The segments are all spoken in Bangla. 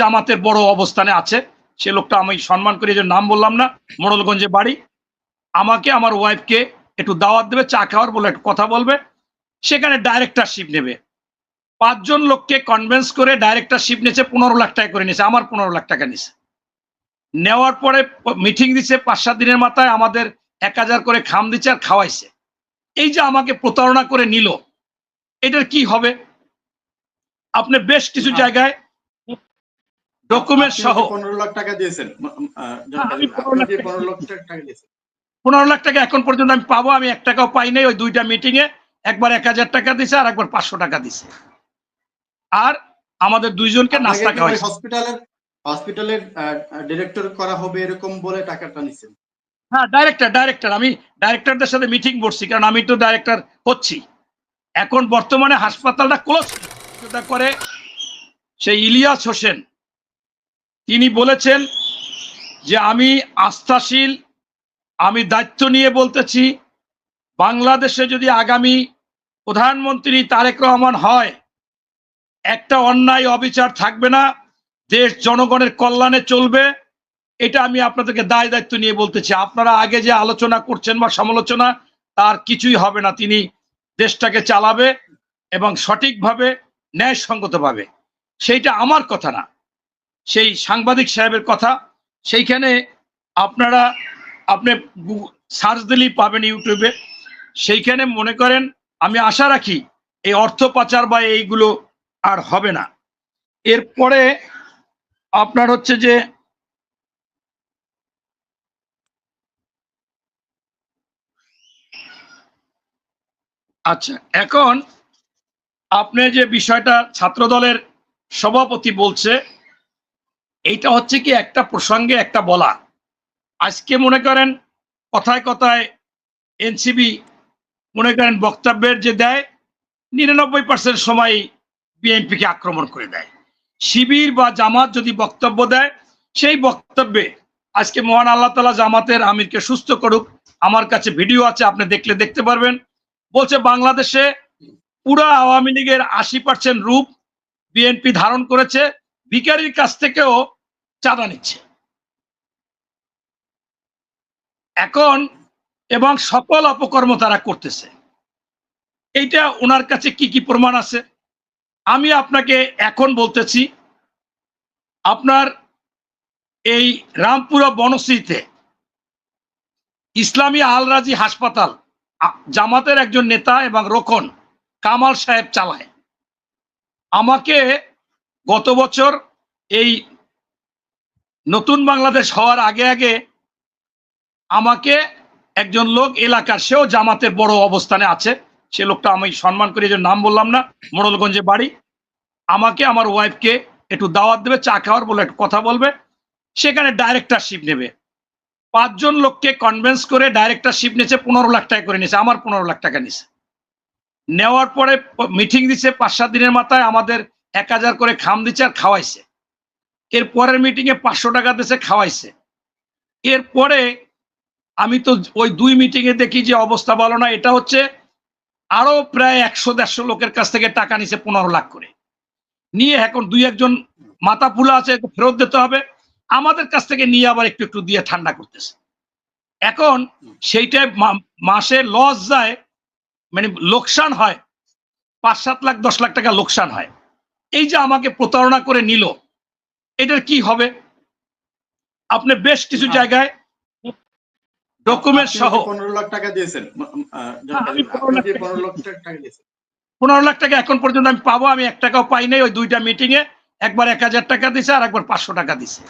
জামাতের বড় অবস্থানে আছে। সে লোকটা আমি সম্মান করি যে নাম বললাম না। মোড়লগঞ্জে বাড়ি। আমাকে আমার ওয়াইফকে একটু দাওয়াত দেবে চা খাওয়ার বলে একটু কথা বলবে। সেখানে ডাইরেক্টরশিপ নেবে। পাঁচজন লোককে কনভিন্স করে ডাইরেক্টরশিপ নিয়েছে পনেরো লাখ টাকা করে নিয়েছে আমার পনেরো লাখ টাকা নিয়েছে। নেওয়ার পরে মিটিং দিচ্ছে পাঁচ সাত দিনের মাথায় আমাদের এক হাজার করে খাম দিচ্ছে আর খাওয়াইছে। এই যে আমাকে প্রতারণা করে নিল এটার কি হবে? আপনি বেশ কিছু জায়গায় ডকুমেন্ট সহ। পনেরো লাখ টাকা দিয়েছেন। হ্যাঁ, আমি আপনি 15 লাখ পনেরো লাখ টাকা দিয়েছেন। পনেরো লাখ টাকা এখন পর্যন্ত আমি পাবো আমি এক টাকাও পাই নাই ওই দুইটা মিটিং এ একবার এক হাজার টাকা দিছে আর একবার পাঁচশো টাকা দিছে। আর আমাদের দুইজনকে নাস্তা খাওয়াইছে হসপিটালের হসপিটালের ডিরেক্টর করা হবে এরকম বলে টাকাটা নিছেন? হ্যাঁ ডাইরেক্টর ডাইরেক্টর আমি ডাইরেক্টরদের সাথে মিটিং বসছি কারণ আমি তো ডাইরেক্টর হচ্ছি। এখন বর্তমানে হাসপাতালটা ক্লোজ করে সেই ইলিয়াস হোসেন তিনি বলেছেন যে আমি আস্থাশীল, আমি দায়িত্ব নিয়ে বলতেছি, বাংলাদেশে যদি আগামী প্রধানমন্ত্রী তারেক রহমান হয়, একটা অন্যায় অবিচার থাকবে না, দেশ জনগণের কল্যাণে চলবে, এটা আমি আপনাদেরকে দায় দায়িত্ব নিয়ে বলতেছি। আপনারা আগে যে আলোচনা করছেন বা সমালোচনা, তার কিছুই হবে না। তিনি দেশটাকে চালাবে এবং সঠিকভাবে ন্যায়সঙ্গতভাবে। সেইটা আমার কথা না। সেই সাংবাদিক সাহেবের কথা, সেইখানে আপনারা, আপনি সার্চ দিলেই পাবেন ইউটিউবে। সেইখানে মনে করেন, আমি আশা রাখি এই অর্থ পাচার বা এইগুলো আর হবে না। এরপরে আপনার হচ্ছে যে আচ্ছা এখন আপনি যে বিষয়টা ছাত্রদলের সভাপতি বলছে এইটা হচ্ছে কি একটা প্রসঙ্গে একটা বলা। আজকে মনে করেন কথায় কথায় এনসিবি মনে করেন বক্তব্যের যে দেয়, নিরানব্বই পার্সেন্ট সময় বিএনপিকে আক্রমণ করে দেয়। শিবির বা জামাত যদি বক্তব্য দেয়, সেই বক্তব্যে আজকে মহান আল্লাহ তালা জামাতের আমিরকে সুস্থ করুক। আমার কাছে ভিডিও আছে, আপনি দেখলে দেখতে পারবেন। বলছে, বাংলাদেশে পুরা আওয়ামী লীগের আশি পার্সেন্ট রূপ বিএনপি ধারণ করেছে। ভিকারির কাছ থেকেও চাঁদা নিচ্ছে। এখন এবং সকল অপকর্ম তারা করতেছে। এইটা ওনার কাছে কি কি প্রমাণ আছে? আমি আপনাকে এখন বলতেছি, আপনার এই রামপুরা বনশ্রীতে ইসলামী আলরাজি হাসপাতাল জামাতের একজন নেতা এবং রোকন কামাল সাহেব চালায়। আমাকে গত বছর এই নতুন বাংলাদেশ হওয়ার আগে আগে আমাকে একজন লোক এলাকার সেও জামাতের বড় অবস্থানে আছে। সে লোকটা আমি সম্মান করি যে নাম বললাম না। মোড়লগঞ্জে বাড়ি। আমাকে, আমার ওয়াইফকে একটু দাওয়াত দেবে, চা খাওয়ার বলে একটু কথা বলবে। সেখানে ডাইরেক্টরশিপ নেবে। পাঁচজন লোককে কনভেন্স করে ডাইরেক্টরশিপ নিয়েছে, পনেরো লাখ টাকা করে নিয়েছে, আমার পনেরো লাখ টাকা নিয়েছে। নেওয়ার পরে মিটিং দিচ্ছে পাঁচ সাত দিনের মাথায় আমাদের এক হাজার করে খাম দিচ্ছে আর খাওয়াইছে। এর পরের মিটিং এ পাঁচশো টাকা দিচ্ছে খাওয়াইছে। এরপরে আমি তো ওই দুই মিটিং এ দেখি যে অবস্থা ভালো না, এটা হচ্ছে আরও প্রায় একশো দেড়শো লোকের কাছ থেকে টাকা নিছে পনেরো লাখ করে। নিয়ে এখন দুই একজন মাথা ফুলা আছে ফেরত দিতে হবে। আমাদের কাছ থেকে নিয়ে আবার একটু একটু দিয়ে ঠান্ডা করতেছে। এখন সেইটাই মা- মাসে লস যায় মানে লোকসান হয়, পাঁচ সাত লাখ, দশ লাখ টাকা লোকসান হয়। এই যে আমাকে প্রতারণা করে নিল এটার কি হবে? আপনি বেশ কিছু হ্যাঁ। জায়গায় ডকুমেন্ট সহ পনেরো লাখ টাকা দিয়েছেন আহ, আমি 15 আপনি লাখ যে টাকা পনেরো লাখ টাকা এখন পর্যন্ত আমি পাবো আমি এক টাকাও পাই নাই ওই দুইটা মিটিং এ একবার এক হাজার টাকা দিছে আর একবার পাঁচশো টাকা দিছে।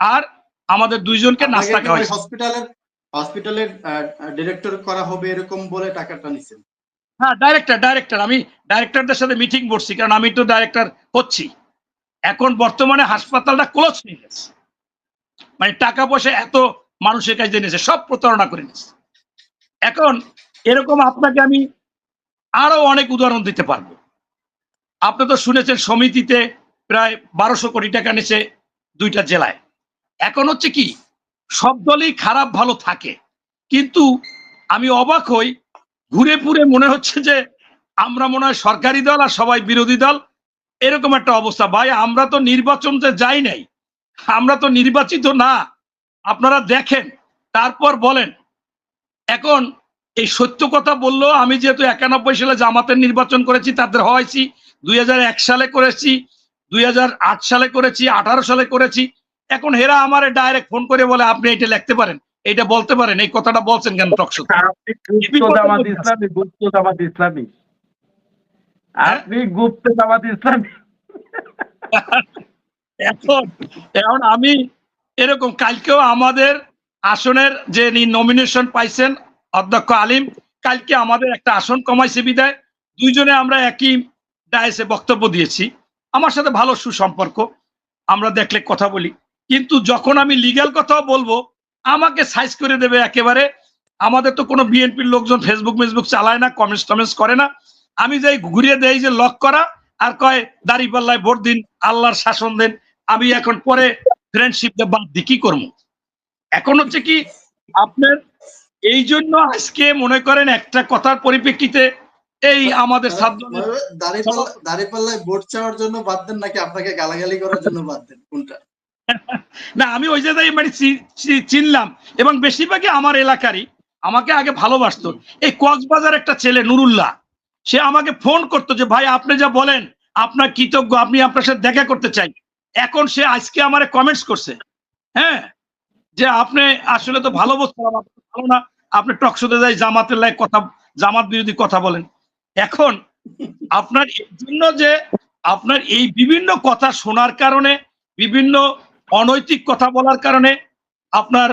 আর আমাদের দুইজনকে নাস্তা খাওয়াইছে। হসপিটালের হসপিটালের ডিরেক্টর করা হবে এরকম বলে টাকাটা নিছেন? হ্যাঁ ডাইরেক্টর ডাইরেক্টর আমি ডাইরেক্টরদের সাথে মিটিং বসছি কারণ আমি তো ডাইরেক্টর হচ্ছি। এখন বর্তমানে হাসপাতালটা ক্লোজ হয়ে গেছে। মানে টাকা পয়সা এত মানুষের কাছে নিয়েছে, সব প্রতারণা করে নিয়েছে। এখন এরকম আপনাকে আমি আরও অনেক উদাহরণ দিতে পারব। আপনি তো শুনেছেন সমিতিতে প্রায় বারোশো কোটি টাকা নিয়েছে দুইটা জেলায়। এখন হচ্ছে কি, সব দলই খারাপ, ভালো থাকে। কিন্তু আমি অবাক হই ঘুরে পুরে মনে হচ্ছে যে আমরা মনে হয় সরকারি দল আর সবাই বিরোধী দল। এরকম একটা অবস্থা। ভাই আমরা তো নির্বাচন নির্বাচনতে যাই নাই আমরা তো নির্বাচিত না। আপনারা দেখেন তারপর বলেন। এখন এই সত্য কথা বলল আমি যেহেতু একানব্বই সালে জামাতের নির্বাচন করেছি তাদের হওয়াইছি দুই হাজার এক সালে করেছি দুই হাজার আট সালে করেছি আঠারো সালে করেছি। এখন হেরা আমারে ডাইরেক্ট ফোন করে বলে আপনি এটা লিখতে পারেন। এটা বলতে পারেন এই কথাটা বলছেন কেন টকশো ইসলামী। আপনি গুপ্ত জামাত ইসলামী। এখন এখন আমি এরকম কালকেও আমাদের আসনের যে নমিনেশন পাইছেন অধ্যক্ষ আলিম কালকে আমাদের একটা আসন কমাইছে বিদায়। দুইজনে আমরা একই ডায়েসে বক্তব্য দিয়েছি। আমার সাথে ভালো সুসম্পর্ক আমরা দেখলে কথা বলি। কিন্তু যখন আমি লিগ্যাল কথাও বলব আমাকে সাইজ করে দেবে একেবারে। আমাদের তো কোনো বিএনপির লোকজন ফেসবুক মেসবুক চালায় না কমেন্টস টমেন্টস করে না। আমি যাই ঘুরিয়ে দেই যে লক করা আর কয় দাড়ি পাল্লায় ভোট দিন আল্লাহর শাসন দেন আমি এখন পরে ফ্রেন্ডশিপ বাদ দি কি করব? এখন হচ্ছে কি আপনার এই জন্য আজকে মনে করেন একটা কথার পরিপ্রেক্ষিতে এই আমাদের দাঁড়িপাল্লায় ভোট চাওয়ার জন্য বাদ দেন নাকি আপনাকে গালাগালি করার জন্য বাদ দেন? কোনটা? না আমি ওই জায়গায় মানে চিনলাম এবং বেশিরভাগই আমার এলাকারই আমাকে আগে ভালোবাসতো। এই কক্সবাজার একটা ছেলে নুরুল্লাহ। সে আমাকে ফোন করতো যে, ভাই, আপনি যা বলেন, আপনার কৃতজ্ঞ, আপনি আপনার সাথে দেখা করতে চাই। এখন সে আজকে আমার কমেন্টস করছে। হ্যাঁ? যে, আপনি আসলে তো ভালো আপনি ভালো না। আপনি টকশোতে যাই, জামাতের লাই কথা, জামাত বিরোধী কথা বলেন। এখন আপনার এর জন্য যে, আপনার এই বিভিন্ন কথা শোনার কারণে, বিভিন্ন অনৈতিক কথা বলার কারণে, আপনার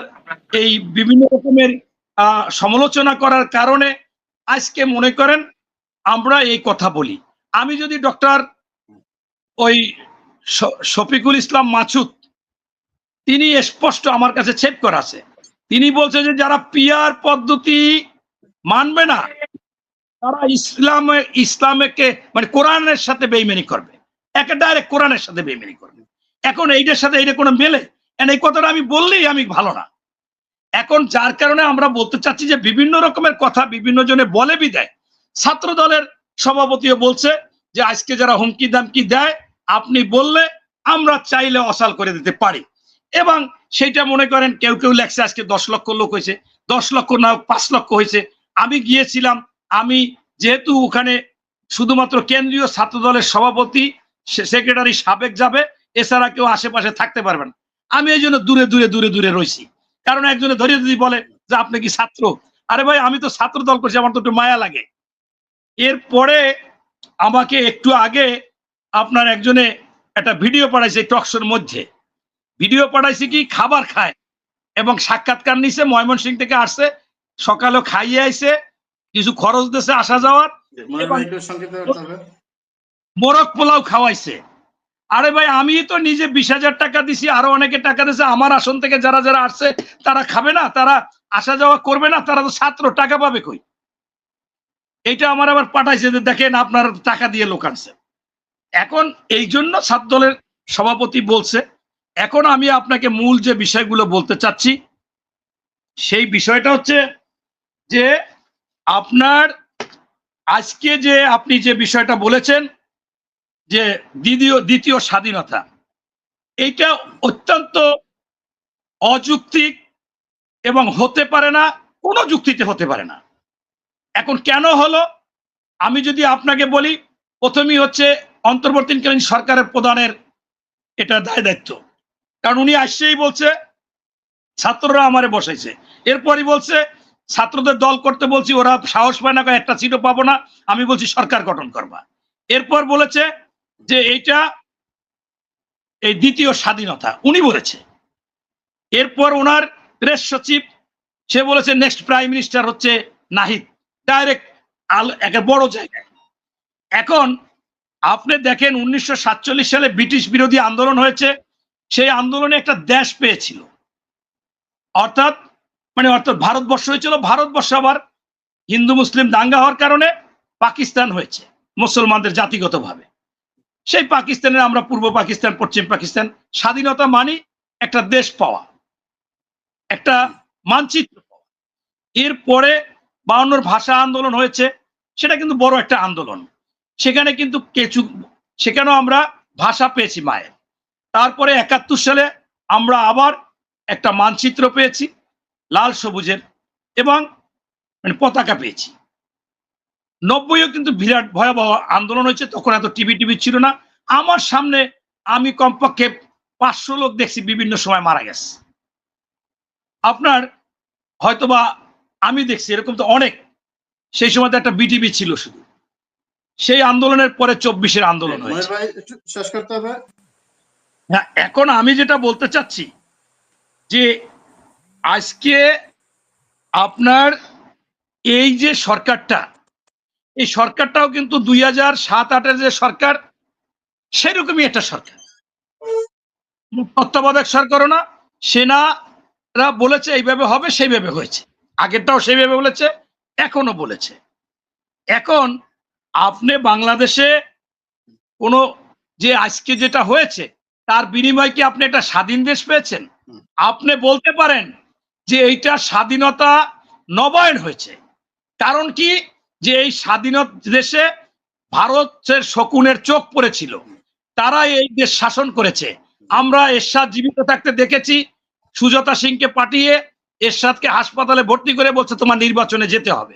এই বিভিন্ন রকমের সমালোচনা করার কারণে, আজকে মনে করেন আমরা এই কথা বলি। আমি যদি ডক্টর ওই শফিকুল ইসলাম মাছুদ, তিনি স্পষ্ট আমার কাছে চেক করা আছে তিনি বলছে যে যারা পিয়ার পদ্ধতি মানবে না, তারা ইসলামে, ইসলামকে মানে কোরআনের সাথে বেইমানি করবে। একে ডাইরেক্ট কোরআনের সাথে বেইমানি করবে। এখন এইটার সাথে এইটা কোনো মেলে? এই কথাটা আমি বললেই আমি ভালো না। এখন যার কারণে আমরা বলতে চাচ্ছি যে বিভিন্ন রকমের কথা, বিভিন্ন জনে বলে বিদায়। ছাত্র দলের সভাপতিও বলছে যে আজকে যারা হুমকি দামকি দেয়, আপনি বললে আমরা চাইলে অসাল করে দিতে পারি। এবং সেটা মনে করেন কেউ কেউ লেখছে আজকে দশ লক্ষ লোক হয়েছে, দশ লক্ষ না পাঁচ লক্ষ হয়েছে। আমি গিয়েছিলাম, আমি যেহেতু ওখানে শুধুমাত্র কেন্দ্রীয় ছাত্র দলের সভাপতি সেক্রেটারি সাবেক যাবে, এছাড়া কেউ আশেপাশে থাকতে পারবেন আমি এই জন্য দূরে দূরে দূরে দূরে রয়েছি। কারণ একজনে ধরিয়ে যদি বলে যে, আপনি কি ছাত্র? আরে ভাই, আমি তো ছাত্র দল করছি, আমার তো একটু মায়া লাগে। এরপরে আমাকে একটু আগে আপনার একজনে একটা ভিডিও পাঠাইছে টকশোর মধ্যে। ভিডিও পাঠাইছে কি? খাবার খায়। এবং সাক্ষাৎকার নিছে ময়মনসিং থেকে আসছে সকালে খাইয়ে আইছে কিছু খরচ দিছে আসা যাওয়ার। মোরগ পোলাও খাওয়াইছে। আরে ভাই আমি তো নিজে বিশ হাজার টাকা দিছি আরও অনেকে টাকা দিছে আমার আসন থেকে যারা যারা আসছে তারা খাবে না তারা আসা যাওয়া করবে না তারা তো ছাত্র টাকা পাবে কই? এইটা আমার আবার পাঠাইছে যে দেখেন আপনার টাকা দিয়ে লোক আনছে। এখন এই জন্য ছাত্র দলের সভাপতি বলছে, এখন আমি আপনাকে মূল যে বিষয়গুলো বলতে চাচ্ছি, সেই বিষয়টা হচ্ছে যে আপনার আজকে যে আপনি যে বিষয়টা বলেছেন, যে দ্বিতীয় দ্বিতীয় স্বাধীনতা, এইটা অত্যন্ত অযৌক্তিক এবং হতে পারে না, কোনো যুক্তিতে হতে পারে না। এখন কেন হলো? আমি যদি আপনাকে বলি, প্রথমেই হচ্ছে অন্তর্বর্তীকালীন সরকারের প্রধানের এটা দায় দায়িত্ব। কারণ উনি আসছেই বলছে, ছাত্ররা আমারে বসাইছে। এরপরই বলছে, ছাত্রদের দল করতে বলছি, ওরা সাহস পায় না একটা সিটও পাবো না। আমি বলছি, সরকার গঠন করবা। এরপর বলেছে যে এইটা এই দ্বিতীয় স্বাধীনতা। উনি বলেছে। এরপর ওনার প্রেস সচিব, সে বলেছে নেক্সট প্রাইম মিনিস্টার হচ্ছে নাহিদ। ডাইরেক্ট আল বড় জায়গায় এখন আপনি দেখেন উনিশশো সাতচল্লিশ সালে ব্রিটিশ বিরোধী আন্দোলন হয়েছে, সেই আন্দোলনে একটা দেশ পেয়েছিল। অর্থাৎ মানে অর্থাৎ ভারতবর্ষ হয়েছিল, ভারতবর্ষ আবার হিন্দু, মুসলিম দাঙ্গা হওয়ার কারণে পাকিস্তান হয়েছে, মুসলমানদের জাতিগতভাবে। সেই পাকিস্তানের, আমরা পূর্ব পাকিস্তান, পশ্চিম পাকিস্তান, স্বাধীনতা মানি একটা দেশ পাওয়া, একটা মানচিত্র পাওয়া। এরপরে বাউন্নর ভাষা আন্দোলন হয়েছে, সেটা কিন্তু বড় একটা আন্দোলন। সেখানে কিন্তু কিছু সেখানেও আমরা ভাষা পেয়েছি মায়ের। তারপরে একাত্তর সালে আমরা আবার একটা মানচিত্র পেয়েছি, লাল সবুজের, এবং মানে পতাকা পেয়েছি। নব্বইও কিন্তু বিরাট ভয়াবহ আন্দোলন হয়েছে, তখন এত টিভি টিভি ছিল না। আমার সামনে আমি কমপক্ষে পাঁচশো লোক দেখছি, বিভিন্ন সময় মারা গেছে। আপনার হয়তোবা আমি দেখছি এরকম তো অনেক। সেই সময় তো একটা বিটিভি ছিল শুধু। সেই আন্দোলনের পরে চব্বিশের আন্দোলন হয়েছে। ভাই শেষ করতে হবে। না এখন আমি যেটা বলতে চাচ্ছি যে আজকে আপনার এই যে সরকারটা এই সরকারটাও কিন্তু দুই হাজার সাত আটের যে সরকার সেরকমই একটা সরকার। তত্ত্বাবধায়ক সরকারও না সেনারা বলেছে এইভাবে হবে সেইভাবে হয়েছে। আগেরটাও সেইভাবে বলেছে এখনও বলেছে। এখন আপনি বাংলাদেশে কোনো যে আজকে যেটা হয়েছে তার বিনিময়ে কি আপনি একটা স্বাধীন দেশ পেয়েছেন? আপনি বলতে পারেন যে এইটা স্বাধীনতা নবায়ন হয়েছে। কারণ কি? যে এই স্বাধীনত দেশে ভারতের শকুনের চোখ পড়েছিল। তারা এই দেশ শাসন করেছে। আমরা এরশাদ জীবিত থাকতে দেখেছি সুজাতা সিংকে পাঠিয়ে এরশাদকে হাসপাতালে ভর্তি করে বলছে তোমার নির্বাচনে যেতে হবে।